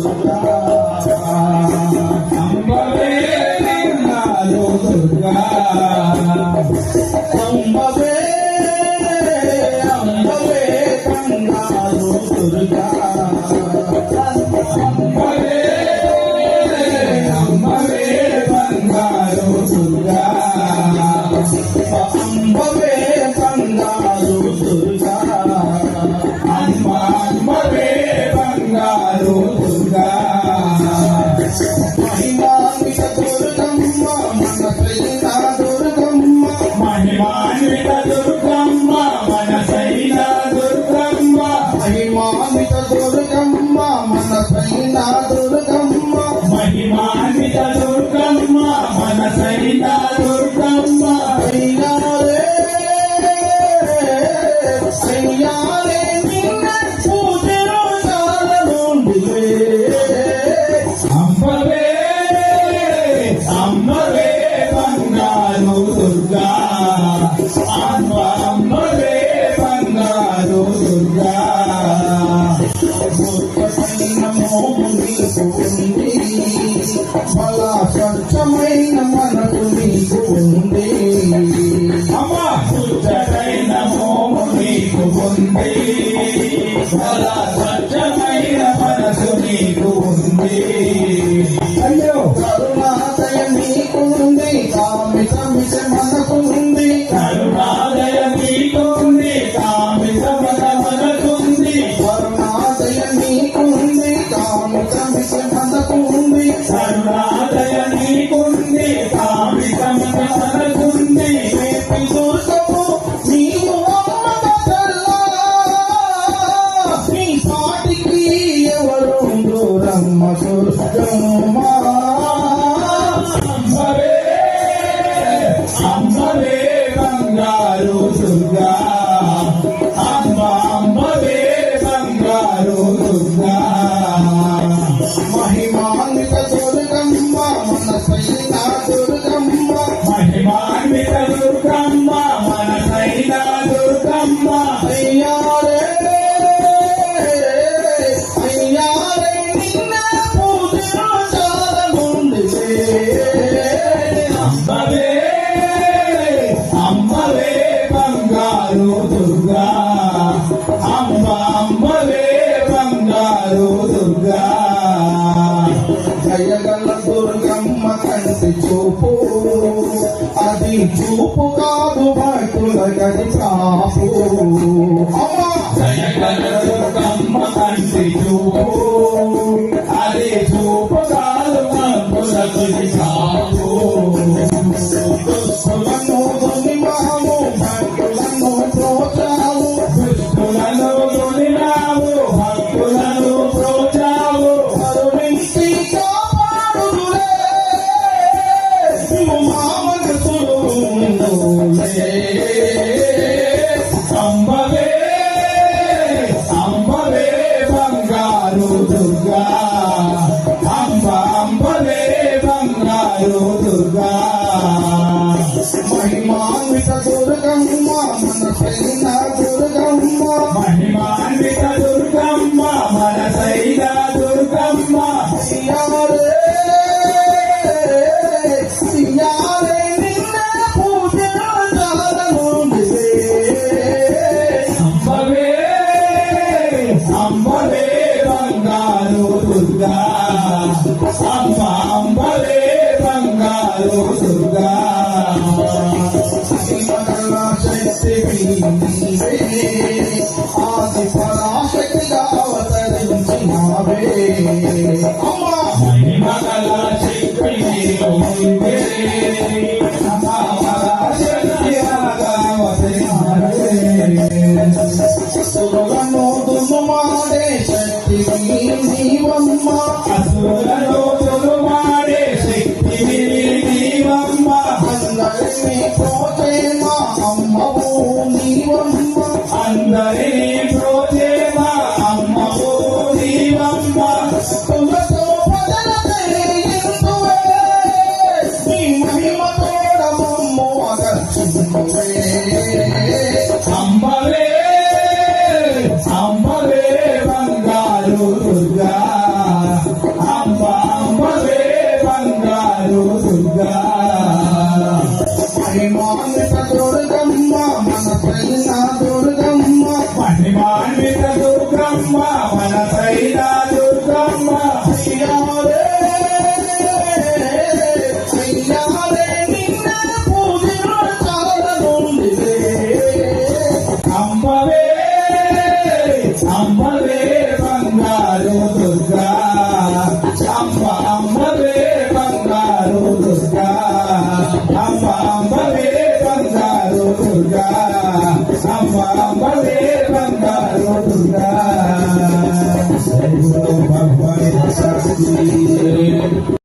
Hallelujah. Yeah. పల స్వచ్ఛమైన మనకు నీకు ఉంది. అమ్మ శుద్ధమైన మోము నీకు ఉంది. పల అమ్మవే అమ్మవే బంగారు దుర్గా. అమ్మ అమ్మవే బంగారు దుర్గా. జయగల దుర్గమ్మ కంటి చూపు. అది చూపు కాదు భక్తుల గది చాపు. జయగల దుర్గమ్మ కంటి Thank you. దుర్గమ్మ మన పైన దుర్గమ్మ పని బాణిక దుర్గమ్మ. Guru Bhagwan Sakti